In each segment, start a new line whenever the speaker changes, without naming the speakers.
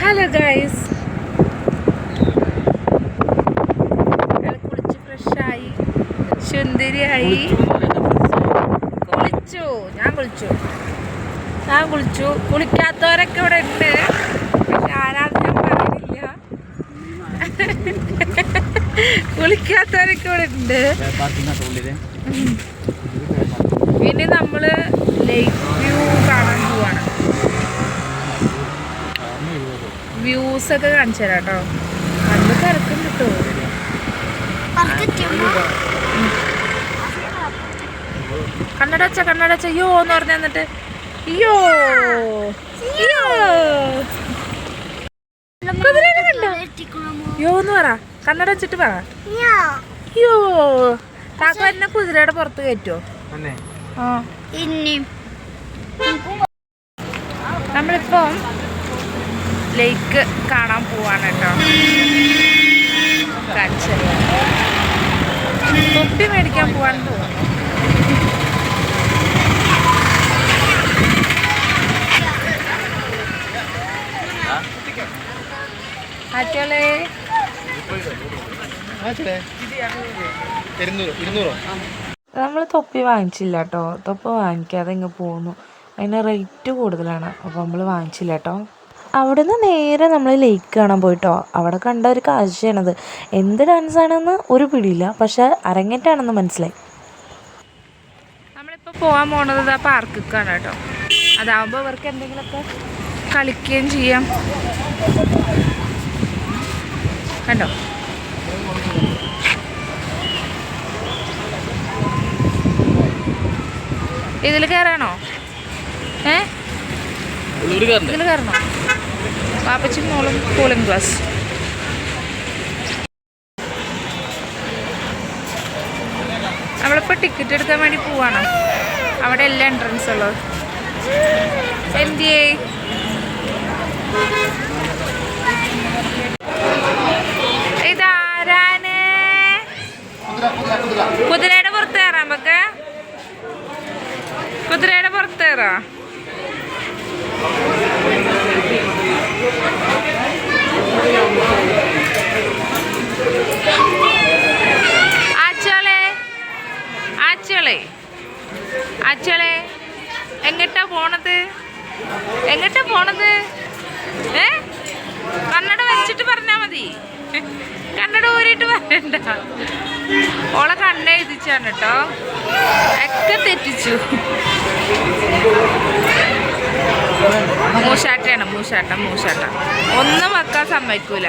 Hello guys കുളിച്ച് ഫ്രഷായി സുന്ദരിയായി. കുളിച്ചു. ഞാൻ കുളിച്ചു. ഞാൻ കുളിച്ചു. കുളിക്കാത്തവരൊക്കെ ഇവിടെ ഉണ്ട്. പക്ഷെ ഞാൻ പറയുന്നില്ല. കുളിക്കാത്തവരൊക്കെ ഇവിടെ ഉണ്ട്. പിന്നെ നമ്മൾ ലേക്ക് വ്യൂ കാണാൻ പോവാണ് വ്യൂസ് ഒക്കെ കാണിച്ചു തരാം കേട്ടോ. നല്ല തിരക്കും കിട്ടുമോ കണ്ണടച്ച കണ്ണടച്ച. യോ എന്ന് പറഞ്ഞു എന്നിട്ട്. യോ എന്ന് പറ. കണ്ണടച്ചിട്ട് പറ. യോ താക്ക എന്നെ കുതിരയുടെ പുറത്ത് കയറ്റുമോ ആ. നമ്മളിപ്പം ലേക്ക് കാണാൻ പോവാണ് കേട്ടോ. കാണിച്ചത് തൊപ്പി മേടിക്കാൻ പോവാൻ തോന്നുന്നു. ആറ്റോളെ. നമ്മൾ തൊപ്പി വാങ്ങിച്ചില്ല കേട്ടോ. തൊപ്പി വാങ്ങിക്കാതെ ഇങ്ങ് പോന്നു. അതിന് റേറ്റ് കൂടുതലാണ്. അപ്പോൾ നമ്മൾ വാങ്ങിച്ചില്ല കേട്ടോ. അവിടുന്ന് നേരെ നമ്മൾ ലേക്ക് കാണാൻ പോയിട്ടോ. അവിടെ കണ്ട ഒരു കാഴ്ചയാണത്. എന്ത് ഡാൻസ് ആണെന്ന് ഒരു പിടിയില്ല. പക്ഷെ അരങ്ങേറ്റാണെന്ന് മനസ്സിലായി. നമ്മളിപ്പോൾ പോകാൻ പോണത് ആ പാർക്കിക്കാണ് കേട്ടോ. അതാവുമ്പോൾ ഇവർക്ക് എന്തെങ്കിലുമൊക്കെ കളിക്കുകയും ചെയ്യാം. കണ്ടോ? ഇതിൽ കയറാണോ ഏ? ഇതിൽ കയറണോ പാപ്പച്ചി മോളും കൂളിംഗ് ഗ്ലാസ് നമ്മളിപ്പോൾ ടിക്കറ്റ് എടുക്കാൻ വേണ്ടി പോവാണ്. അവിടെ എല്ലാ എൻട്രൻസ് ഉള്ളത്. എന്തിയേ? കുതിരയുടെ പുറത്ത് കയറാം നമുക്ക് കുതിരയുടെ പുറത്ത് കയറാ. ആച്ചോളെ അച്ചളെ എങ്ങട്ടാ പോണത്? എങ്ങട്ടാ പോണത്? ഏ? കണ്ണട വെച്ചിട്ട് പറഞ്ഞാ മതി. കണ്ണട ഊരിയിട്ട് പറയണ്ട. ഓളെ കണ്ണ എഴുതിച്ചാണ് കേട്ടോ ഒക്കെ തെറ്റിച്ചു. മൂശാട്ടയാണ് മൂശാട്ട മൂശാട്ട. ഒന്നും വെക്കാൻ സമ്മതിക്കൂല.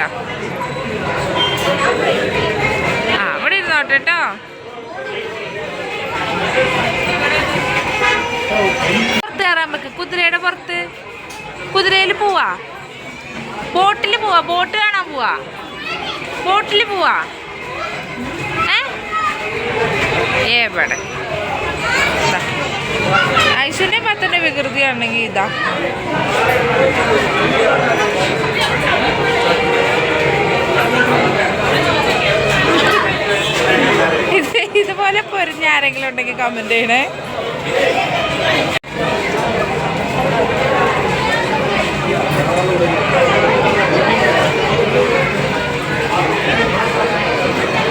ആ അവിടെ ഇരുന്നോട്ടെ കേട്ടോ പുറത്ത് കയറാൻ വെക്ക് കുതിരയുടെ പുറത്ത്. കുതിരയിൽ പോവാ. ബോട്ടിൽ പോവാ. ബോട്ട് കാണാൻ പോവാ. ബോട്ടിൽ പോവാ. ഏ? എവിടെ? ദാ. ഐശ്വര്യ പത്തിന്റെ വികൃതിയാണെങ്കിൽ ഇത്. ആരെങ്കിലും ഉണ്ടെങ്കിൽ കമന്റ് ചെയ്യണേ.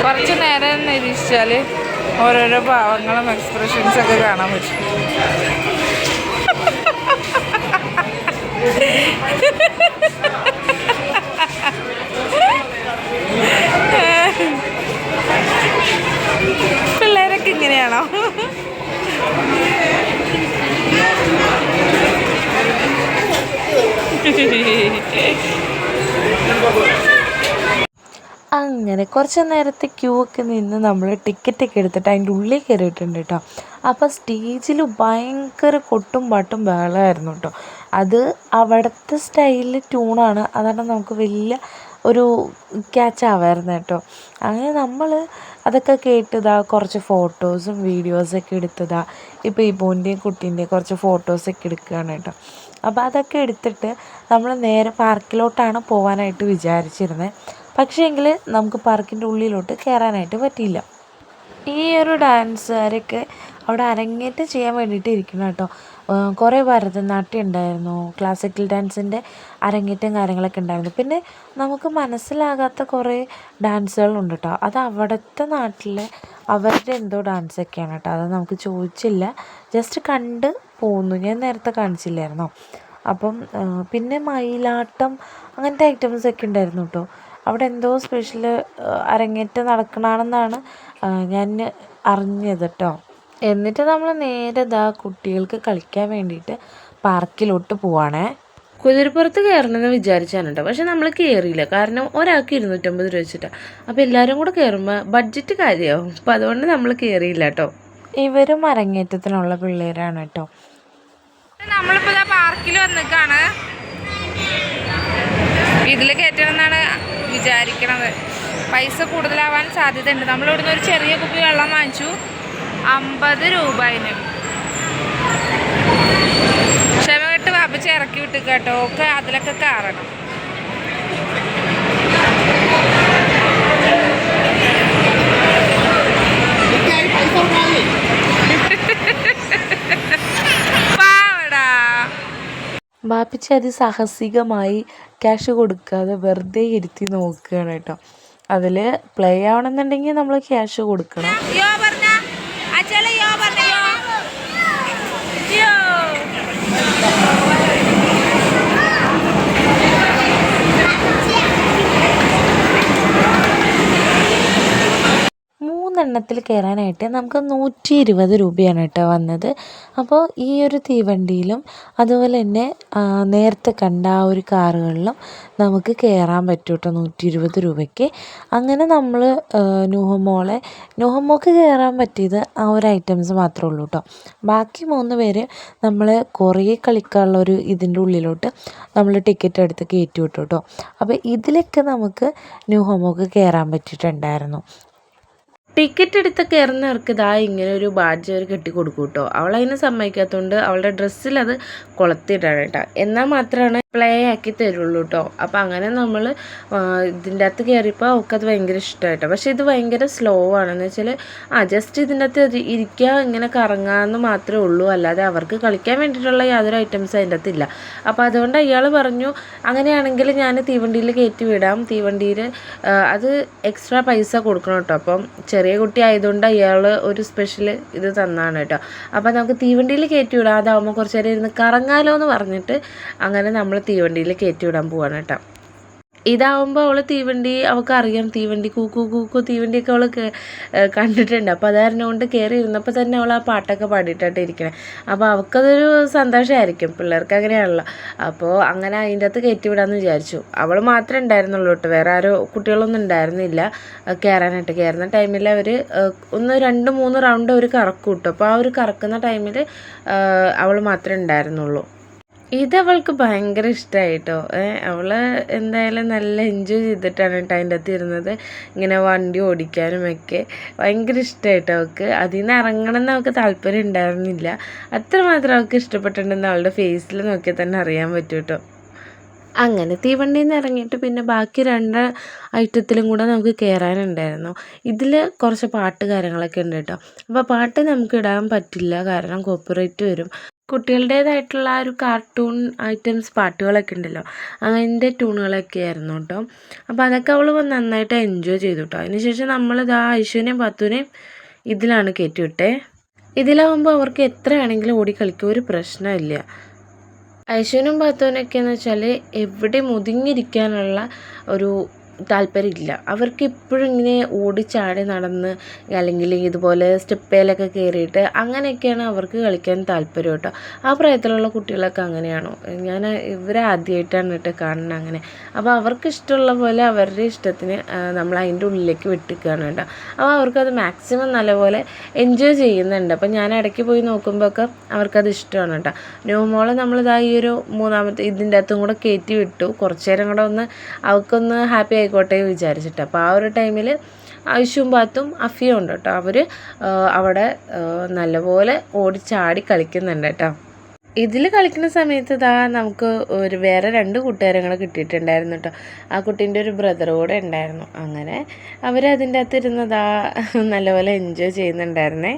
കുറച്ച് നേരം നിരീക്ഷിച്ചാൽ ഓരോരോ ഭാവങ്ങളും എക്സ്പ്രഷൻസ് ഒക്കെ കാണാൻ പറ്റും. പിള്ളേരൊക്കെ ഇങ്ങനെയാണോ അങ്ങനെ കുറച്ച് നേരത്തെ ക്യൂ ഒക്കെ നിന്ന് നമ്മൾ ടിക്കറ്റൊക്കെ എടുത്തിട്ട് അതിന്റെ ഉള്ളിൽ കയറിയിട്ടുണ്ട് കേട്ടോ അപ്പോൾ സ്റ്റേജിൽ ഭയങ്കര കൊട്ടും പാട്ടും ബഹളമായിരുന്നു കേട്ടോ അത് അവിടുത്തെ സ്റ്റൈലിൽ ട്യൂണാണ് അതാണ് നമുക്ക് വലിയ ഒരു ക്യാച്ച് ആവായിരുന്നു കേട്ടോ അങ്ങനെ നമ്മൾ അതൊക്കെ കേട്ടതാ കുറച്ച് ഫോട്ടോസും വീഡിയോസൊക്കെ എടുത്തതാ. ഇപ്പോൾ ഈ ബോന്റെയും കുട്ടീന്റെയും കുറച്ച് ഫോട്ടോസൊക്കെ എടുക്കുകയാണ് കേട്ടോ. അപ്പോൾ അതൊക്കെ എടുത്തിട്ട് നമ്മൾ നേരെ പാർക്കിലോട്ടാണ് പോകാനായിട്ട് വിചാരിച്ചിരുന്നത് പക്ഷേ എങ്കിൽ നമുക്ക് പാർക്കിന്റെ ഉള്ളിലോട്ട് കയറാനായിട്ട് പറ്റിയില്ല. ഈ ഒരു ഡാൻസുകാരൊക്കെ അവിടെ അരങ്ങേറ്റം ചെയ്യാൻ വേണ്ടിയിട്ട് ഇരിക്കണം കേട്ടോ.
കുറേ ഭരതനാട്യം ഉണ്ടായിരുന്നു ക്ലാസിക്കൽ ഡാൻസിന്റെ അരങ്ങേറ്റം കാര്യങ്ങളൊക്കെ ഉണ്ടായിരുന്നു പിന്നെ നമുക്ക് മനസ്സിലാകാത്ത കുറേ ഡാൻസുകളുണ്ട് കേട്ടോ അത് അവിടുത്തെ നാട്ടിലെ അവരുടെ എന്തോ ഡാൻസൊക്കെയാണ് കേട്ടോ അത് നമുക്ക് ചോദിച്ചില്ല. ജസ്റ്റ് കണ്ട് പോന്നു. ഞാൻ നേരത്തെ കാണിച്ചില്ലായിരുന്നോ? അപ്പം പിന്നെ മയിലാട്ടം അങ്ങനത്തെ ഐറ്റംസൊക്കെ ഉണ്ടായിരുന്നു കേട്ടോ അവിടെ എന്തോ സ്പെഷ്യൽ അരങ്ങേറ്റം നടക്കണമെന്നാണ് ഞാൻ അറിഞ്ഞത് കേട്ടോ എന്നിട്ട് നമ്മൾ നേരെ ഇതാ കുട്ടികൾക്ക് കളിക്കാൻ വേണ്ടിയിട്ട് പാർക്കിലോട്ട് പോവാണേ. കുതിരപ്പുറത്ത് കയറണമെന്ന് വിചാരിച്ചാണ് കേട്ടോ പക്ഷെ നമ്മൾ കയറിയില്ല കാരണം ഒരാൾക്ക് ഇരുന്നൂറ്റമ്പത് രൂപ വെച്ചിട്ടാണ് അപ്പോൾ എല്ലാവരും കൂടെ കയറുമ്പോൾ ബഡ്ജറ്റ് കാര്യമാവും അപ്പോൾ അതുകൊണ്ട് നമ്മൾ കയറിയില്ല കേട്ടോ ഇവരും അരങ്ങേറ്റത്തിനുള്ള പിള്ളേരാണ് കേട്ടോ
നമ്മളിപ്പോൾ ഇതാ പാർക്കിൽ വന്നിക്കാണ്. ഇതിൽ കയറ്റണം എന്നാണ് വിചാരിക്കണത്. പൈസ കൂടുതലാവാൻ സാധ്യതയുണ്ട്. നമ്മൾ ഇവിടുന്ന് ഒരു ചെറിയ കുപ്പി വെള്ളം വാങ്ങിച്ചു. അമ്പത് രൂപ അതിന് ക്ഷമകെട്ട് വാപ്പിച്ച് ഇറക്കി വിട്ട് കേട്ടോ. ഒക്കെ അതിലൊക്കെ കാരണം
ബാപ്പിച്ച അത് അതിസാഹസികമായി ക്യാഷ് കൊടുക്കാതെ വെറുതെ ഇരുത്തി നോക്കുകയാണ് കേട്ടോ. അതിൽ പ്ലേ ആവണമെന്നുണ്ടെങ്കിൽ നമ്മൾ ക്യാഷ് കൊടുക്കണം
യോ പറഞ്ഞ അച്ഛല യോ പറഞ്ഞ യോ യോ
മൂന്നെണ്ണത്തിൽ കയറാനായിട്ട് നമുക്ക് നൂറ്റി ഇരുപത് രൂപയാണ് കേട്ടോ വന്നത്. അപ്പോൾ ഈ ഒരു തീവണ്ടിയിലും അതുപോലെ തന്നെ നേരത്തെ കണ്ട ആ ഒരു കാറുകളിലും നമുക്ക് കയറാൻ പറ്റും കേട്ടോ നൂറ്റി ഇരുപത് രൂപയ്ക്ക്. അങ്ങനെ നമ്മൾ നൂഹമോളെ നൂഹമോക്ക് കയറാൻ പറ്റിയത് ആ ഒരു ഐറ്റംസ് മാത്രമേ ഉള്ളൂ കേട്ടോ. ബാക്കി മൂന്ന് പേര് നമ്മൾ കുറേ കളിക്കാനുള്ള ഒരു ഇതിന്റെ ഉള്ളിലോട്ട് നമ്മൾ ടിക്കറ്റ് എടുത്ത് കയറ്റി വിട്ടു കേട്ടോ. അപ്പോൾ ഇതിലൊക്കെ നമുക്ക് ന്യൂ ഹോമോക്ക് കയറാൻ പറ്റിയിട്ടുണ്ടായിരുന്നു. ടിക്കറ്റ് എടുത്ത് കയറുന്നവർക്ക് ഇതാ ഇങ്ങനെ ഒരു ബാഡ്ജ് അവർ കെട്ടി കൊടുക്കും കേട്ടോ അവളതിനെ സമ്മതിക്കാത്തതുകൊണ്ട് അവളുടെ ഡ്രസ്സിൽ അത് കേട്ടോ എന്നാൽ മാത്രമാണ് പ്ലേ ആക്കി തരുള്ളൂ കേട്ടോ അപ്പോൾ അങ്ങനെ നമ്മൾ ഇതിന്റെ അകത്ത് കയറിയപ്പോൾ അവൾക്കത് ഭയങ്കര ഇഷ്ടമായിട്ടോ പക്ഷേ ഇത് ഭയങ്കര സ്ലോ ആണെന്ന് വെച്ചാൽ ആ ജസ്റ്റ് ഇതിന്റെ അകത്ത് ഇരിക്കുക ഇങ്ങനെ കറങ്ങാമെന്ന് മാത്രമേ ഉള്ളൂ. അല്ലാതെ അവർക്ക് കളിക്കാൻ വേണ്ടിയിട്ടുള്ള യാതൊരു ഐറ്റംസ് അതിന്റെ അകത്തില്ല അപ്പോൾ അതുകൊണ്ട് അയാൾ പറഞ്ഞു അങ്ങനെയാണെങ്കിൽ ഞാൻ തീവണ്ടിയിൽ കയറ്റി വിടാം. തീവണ്ടിയിൽ അത് എക്സ്ട്രാ പൈസ കൊടുക്കണം കേട്ടോ അപ്പം ചെറിയ കുട്ടി ആയതുകൊണ്ട് അയാൾ ഒരു സ്പെഷ്യൽ ഇത് തന്നാണ് കേട്ടോ അപ്പോൾ നമുക്ക് തീവണ്ടിയിൽ കയറ്റി വിടാം. അതാവുമ്പോൾ കുറച്ച് നേരം ഇരുന്ന് കറങ്ങാലോ എന്ന് പറഞ്ഞിട്ട് അങ്ങനെ നമ്മൾ തീവണ്ടിയിൽ കയറ്റി വിടാൻ പോവാണ് കേട്ടോ. ഇതാവുമ്പോൾ അവൾ തീവണ്ടി അവൾക്ക് അറിയാം തീവണ്ടി കൂക്കു കൂക്കു തീവണ്ടിയൊക്കെ അവൾ കണ്ടിട്ടുണ്ട് അപ്പോൾ അതായിരുന്നു കൊണ്ട് കയറി ഇരുന്നപ്പോൾ തന്നെ അവൾ ആ പാട്ടൊക്കെ പാടിയിട്ടായിട്ട് ഇരിക്കണേ. അപ്പോൾ അവൾക്കതൊരു സന്തോഷമായിരിക്കും പിള്ളേർക്ക് അങ്ങനെയാണല്ലോ. അപ്പോൾ അങ്ങനെ അതിന്റെ അകത്ത് കയറ്റി വിടാമെന്ന് വിചാരിച്ചു. അവൾ മാത്രമേ ഉണ്ടായിരുന്നുള്ളൂ കേട്ടോ. വേറെ ആരോ കുട്ടികളൊന്നും ഉണ്ടായിരുന്നില്ല. കയറാനായിട്ട് കയറുന്ന ടൈമിൽ അവർ ഒന്ന് രണ്ട് മൂന്ന് റൗണ്ട് അവർ കറക്കും കേട്ടോ. അപ്പോൾ ആ ഒരു കറക്കുന്ന ടൈമിൽ അവൾ മാത്രമേ ഉണ്ടായിരുന്നുള്ളൂ. ഇതവൾക്ക് ഭയങ്കര ഇഷ്ടമായി കേട്ടോ അവൾ എന്തായാലും നല്ല എൻജോയ് ചെയ്തിട്ടാണ് കേട്ടോ അതിന്റെ അകത്ത് ഇരുന്നത്. ഇങ്ങനെ വണ്ടി ഓടിക്കാനും ഒക്കെ ഭയങ്കര ഇഷ്ടമായിട്ടോ അവൾക്ക്. അതിൽ നിന്ന് ഇറങ്ങണം എന്ന് അവൾക്ക് താല്പര്യം ഉണ്ടായിരുന്നില്ല. അത്രമാത്രം അവൾക്ക് ഇഷ്ടപ്പെട്ടിട്ടുണ്ടെന്ന് അവളുടെ ഫേസിൽ നോക്കിയാൽ തന്നെ അറിയാൻ പറ്റും കേട്ടോ. അങ്ങനെ തീവണ്ടിയിൽ നിന്ന് ഇറങ്ങിയിട്ട് പിന്നെ ബാക്കി രണ്ട് ഐറ്റത്തിലും കൂടെ നമുക്ക് കയറാനുണ്ടായിരുന്നു ഇതിൽ കുറച്ച് പാട്ട് കാര്യങ്ങളൊക്കെ ഉണ്ട് കേട്ടോ. അപ്പോൾ പാട്ട് നമുക്ക് ഇടാൻ പറ്റില്ല. കാരണം കോപ്പറേറ്റ് വരും. കുട്ടികളുടേതായിട്ടുള്ള ആ ഒരു കാർട്ടൂൺ ഐറ്റംസ് പാട്ടുകളൊക്കെ ഉണ്ടല്ലോ. അതിന്റെ ട്യൂണുകളൊക്കെ ആയിരുന്നു കേട്ടോ. അപ്പോൾ അതൊക്കെ അവൾ നന്നായിട്ട് എൻജോയ് ചെയ്തു കേട്ടോ അതിനുശേഷം നമ്മൾ ആ ഐശ്വര്യയും പത്തുവിനെയും ഇതിലാണ് കയറ്റി വിട്ടേ ഇതിലാവുമ്പോൾ അവർക്ക് എത്ര വേണമെങ്കിലും ഓടി കളിക്കുക ഒരു പ്രശ്നമില്ല. ഐശ്വര്യനും പത്തുവിനൊക്കെയെന്ന് വെച്ചാൽ എവിടെ ഒതുങ്ങിയിരിക്കാനുള്ള ഒരു താല്പര്യമില്ല. അവർക്ക് ഇപ്പോഴും ഇങ്ങനെ ഓടിച്ചാടി നടന്ന് അല്ലെങ്കിൽ ഇതുപോലെ സ്റ്റെപ്പേലൊക്കെ കയറിയിട്ട് അങ്ങനെയൊക്കെയാണ് അവർക്ക് കളിക്കാൻ താല്പര്യം കേട്ടോ. ആ പ്രായത്തിലുള്ള കുട്ടികളൊക്കെ അങ്ങനെയാണോ? ഞാൻ ഇവരെ ആദ്യമായിട്ടാണ് കേട്ടോ കാണുന്നത് അങ്ങനെ. അപ്പോൾ അവർക്ക് ഇഷ്ടമുള്ള പോലെ അവരുടെ ഇഷ്ടത്തിന് നമ്മൾ അതിന്റെ ഉള്ളിലേക്ക് വിട്ടിക്കുകയാണ് കേട്ടോ. അപ്പോൾ അവർക്കത് മാക്സിമം നല്ലപോലെ എൻജോയ് ചെയ്യുന്നുണ്ട്. അപ്പോൾ ഞാൻ ഇടയ്ക്ക് പോയി നോക്കുമ്പോഴൊക്കെ അവർക്കത് ഇഷ്ടമാണ് കേട്ടോ. ന്യൂമോളെ നമ്മളിതാ ഈ ഒരു മൂന്നാമത്തെ ഇതിന്റെ അകത്തും കൂടെ കയറ്റി വിട്ടു. കുറച്ച് നേരം കൂടെ ഒന്ന് അവർക്കൊന്ന് ഹാപ്പി ആയിക്കോട്ടെ വിചാരിച്ചിട്ട്. അപ്പോൾ ആ ഒരു ടൈമിൽ ആയുഷും ബാത്തും അഫിയും ഉണ്ട് കേട്ടോ. അവർ അവിടെ നല്ലപോലെ ഓടിച്ചാടി കളിക്കുന്നുണ്ട് കേട്ടോ. ഇതിൽ കളിക്കുന്ന സമയത്ത് ഇതാ നമുക്ക് ഒരു വേറെ രണ്ട് കൂട്ടുകാരെ കൂടെ കിട്ടിയിട്ടുണ്ടായിരുന്നു കേട്ടോ. ആ കുട്ടീന്റെ ഒരു ബ്രദർ കൂടെ ഉണ്ടായിരുന്നു. അങ്ങനെ അവർ അതിന്റെ അകത്ത് ഇരുന്നതാ നല്ലപോലെ എൻജോയ് ചെയ്യുന്നുണ്ടായിരുന്നേ.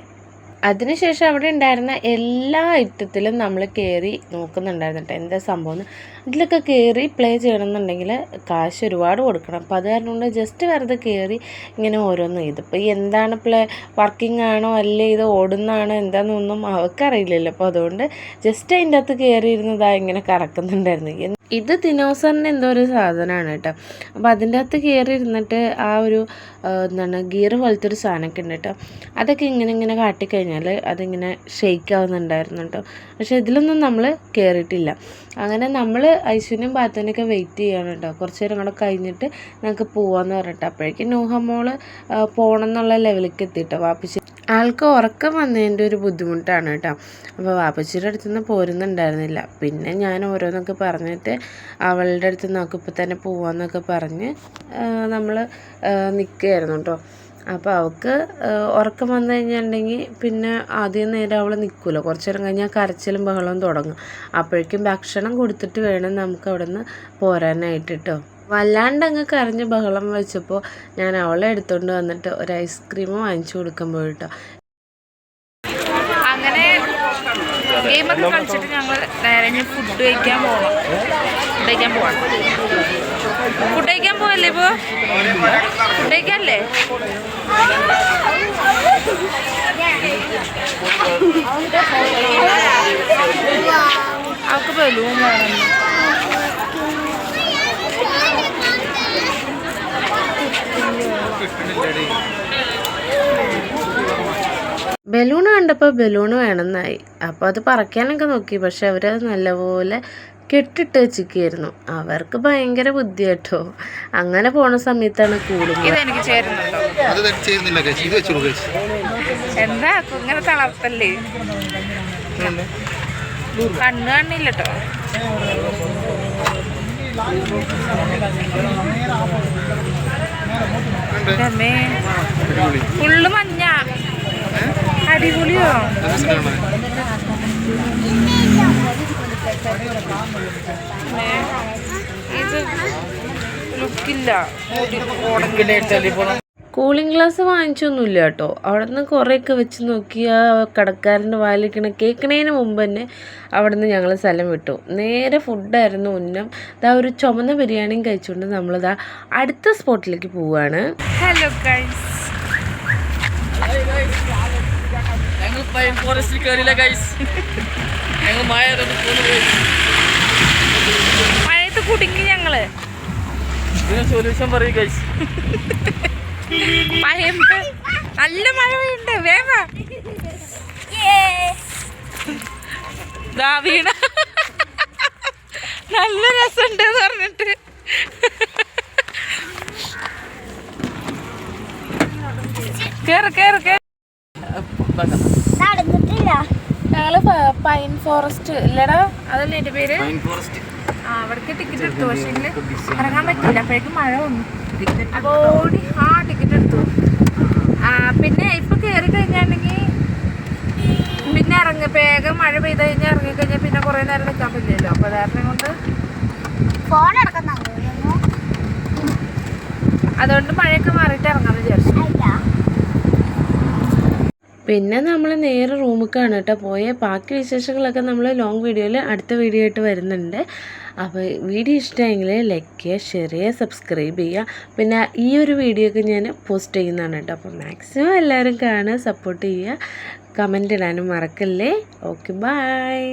അതിനുശേഷം അവിടെ ഉണ്ടായിരുന്ന എല്ലാ ഐറ്റത്തിലും നമ്മൾ കയറി നോക്കുന്നുണ്ടായിരുന്നു കേട്ടോ. എന്താ സംഭവം ഇതിലൊക്കെ കയറി പ്ലേ ചെയ്യണമെന്നുണ്ടെങ്കിൽ കാശ് ഒരുപാട് കൊടുക്കണം. അപ്പോൾ അത് കാരണം കൊണ്ട് ജസ്റ്റ് വെറുതെ കയറി ഇങ്ങനെ ഓരോന്ന് ഇതിപ്പോൾ എന്താണ് പ്ലേ വർക്കിംഗ് ആണോ അല്ലേ ഇത് ഓടുന്നതാണോ എന്താണെന്നൊന്നും അവർക്കറിയില്ലല്ലോ. അപ്പോൾ അതുകൊണ്ട് ജസ്റ്റ് അതിന്റെ അകത്ത് കയറിയിരുന്നതാ ഇങ്ങനെ കറക്കുന്നുണ്ടായിരുന്നു. ഇത് ദിനോസറിന്റെ എന്തോ ഒരു സാധനമാണ് കേട്ടോ. അപ്പോൾ അതിന്റെ അകത്ത് കയറി ഇരുന്നിട്ട് ആ ഒരു എന്താണ് ഗിയർ പോലത്തെ ഒരു സാധനമൊക്കെ ഉണ്ട് കേട്ടോ. അതൊക്കെ ഇങ്ങനെ ഇങ്ങനെ കാട്ടിക്കഴിഞ്ഞാൽ അതിങ്ങനെ ഷെയ്ക്ക് ആവുന്നുണ്ടായിരുന്നു കേട്ടോ. പക്ഷേ ഇതിലൊന്നും നമ്മൾ കയറിയിട്ടില്ല അങ്ങനെ നമ്മൾ ഐശ്വര്യം ബാത്തനൊക്കെ വെയിറ്റ് ചെയ്യണം കേട്ടോ കുറച്ച് നേരം കൂടെ കഴിഞ്ഞിട്ട് ഞങ്ങൾക്ക് പോവാന്ന് പറഞ്ഞിട്ട് അപ്പോഴേക്കും നൂഹമോൾ പോകണം എന്നുള്ള ലെവലിലേക്ക് എത്തിയിട്ടോ വാപ്പിച്ച്. ആൾക്ക് ഉറക്കം വന്നതിന്റെ ഒരു ബുദ്ധിമുട്ടാണ് കേട്ടോ അപ്പോൾ വാപ്പച്ചിയുടെ അടുത്ത് നിന്ന് പോരുന്നുണ്ടായിരുന്നില്ല. പിന്നെ ഞാൻ ഓരോന്നൊക്കെ പറഞ്ഞിട്ട് അവളുടെ അടുത്ത് നമുക്ക് ഇപ്പോൾ തന്നെ പോവാന്നൊക്കെ പറഞ്ഞ് നമ്മൾ നിൽക്കുകയായിരുന്നു കേട്ടോ അപ്പോൾ അവൾക്ക് ഉറക്കം വന്നു കഴിഞ്ഞിട്ടുണ്ടെങ്കിൽ പിന്നെ ആദ്യം നേരം അവൾ നിൽക്കില്ല കുറച്ച് നേരം കഴിഞ്ഞാൽ കരച്ചിലും ബഹളവും തുടങ്ങും. അപ്പോഴേക്കും ഭക്ഷണം കൊടുത്തിട്ട് വേണം നമുക്ക് അവിടെ നിന്ന് പോരാനായിട്ട് കേട്ടോ വല്ലാണ്ട് അങ്ങ് കരഞ്ഞ് ബഹളം വെച്ചപ്പോൾ ഞാൻ അവളെ എടുത്തുകൊണ്ട് വന്നിട്ട് ഒരു ഐസ്ക്രീം വാങ്ങിച്ചു കൊടുക്കുമ്പോൾ കേട്ടോ
അങ്ങനെ ഗെയിമൊക്കെ കളിച്ചിട്ട് ഞങ്ങൾ നേരെ ഇനി ഫുഡ് കഴിക്കാൻ പോകണം ഫുഡ് കഴിക്കാൻ പോവാണ് ഫുഡ് കഴിക്കാൻ പോവല്ലേ ഇപ്പോൾ ഫുഡ് കഴിക്കാല്ലേ? അവർക്ക് ബലൂൺ വേണം.
ബലൂൺ കണ്ടപ്പോൾ ബലൂൺ വേണമെന്നായി. അപ്പോൾ അത് പറക്കാനൊക്കെ നോക്കി. പക്ഷെ അവരത് നല്ലപോലെ കെട്ടിട്ട് വെച്ചിരിക്കുകയായിരുന്നു. അവർക്ക് ഭയങ്കര ബുദ്ധി കേട്ടോ അങ്ങനെ പോണ സമയത്താണ്
കൂടുതൽ
എന്താ? ഇങ്ങനെ തളർത്തല്ലേ? കണ്ണ് ഫുള്ള് മഞ്ഞ. അടിപൊളിയോ? ഇത് ലുക്കില്ല.
കൂളിംഗ് ഗ്ലാസ് വാങ്ങിച്ചൊന്നുമില്ല കേട്ടോ. അവിടെ നിന്ന് കുറേയൊക്കെ വെച്ച് നോക്കി ആ കടക്കാരന്റെ വായിലിരിക്കണ കേൾക്കണേന് മുമ്പ് തന്നെ അവിടെ നിന്ന് ഞങ്ങൾ സ്ഥലം വിട്ടു. നേരെ ഫുഡായിരുന്നു ഉന്നം. ഇതാ ഒരു ചുമന്ന ബിരിയാണിയും കഴിച്ചുകൊണ്ട് നമ്മളിതാ അടുത്ത സ്പോട്ടിലേക്ക് പോവുകയാണ്
ഹലോ ഗൈസ്
ഞങ്ങൾ പൈൻ ഫോറസ്റ്റിൽ കയറിയില്ല ഗൈസ് ഞങ്ങൾ മഴ
മഴയത്ത് കുടുങ്ങി ഞങ്ങൾ.
ഇതിന് സൊല്യൂഷൻ പറയൂ ഗൈസ്
മഴയുണ്ട് നല്ല മഴ പെയ്യുണ്ട് വേവ ദാ വീണ. നല്ല രസമുണ്ട് എന്ന് പറഞ്ഞിട്ട്. കേറ് കേറ് കേറ്. ഞങ്ങൾ പൈൻ ഫോറസ്റ്റ് ഇല്ലടാ അതല്ലേ എന്റെ പേര്?
Pine forest.
ആ അവിടേക്ക് ടിക്കറ്റ് എടുത്തു പക്ഷെ ഇറങ്ങാൻ പറ്റില്ല അപ്പോഴേക്കും മഴ വന്നു. അപ്പോൾ ഓടി ആ ടിക്കറ്റ് എടുത്തു. ആ പിന്നെ ഇപ്പൊ കയറി കഴിഞ്ഞാണെങ്കിൽ പിന്നെ ഇറങ്ങി. വേഗം മഴ പെയ്ത് കഴിഞ്ഞാൽ ഇറങ്ങി കഴിഞ്ഞാൽ പിന്നെ കുറെ നേരം നിൽക്കാൻ പറ്റില്ലല്ലോ. അപ്പൊ കാരണം കൊണ്ട്
ഫോൺ
അതുകൊണ്ട് മഴയൊക്കെ മാറിയിട്ട് ഇറങ്ങാൻ വിചാരിച്ചു.
പിന്നെ നമ്മൾ നേരെ റൂമിലേക്കാണ് കേട്ടോ പോയേ. ബാക്കി വിശേഷങ്ങളൊക്കെ നമ്മൾ ലോങ് വീഡിയോയിൽ അടുത്ത വീഡിയോ ആയിട്ട് വരുന്നുണ്ട്. അപ്പോൾ വീഡിയോ ഇഷ്ടമായെങ്കിൽ ലൈക്ക് ചെയ്യുക ഷെയർ ചെയ്യുക സബ്സ്ക്രൈബ് ചെയ്യുക. പിന്നെ ഈ ഒരു വീഡിയോ ഒക്കെ ഞാൻ പോസ്റ്റ് ചെയ്യുന്നതാണ് കേട്ടോ. അപ്പോൾ മാക്സിമം എല്ലാവരും കാണുക സപ്പോർട്ട് ചെയ്യുക. കമന്റ് ഇടാനും മറക്കല്ലേ. Okay bye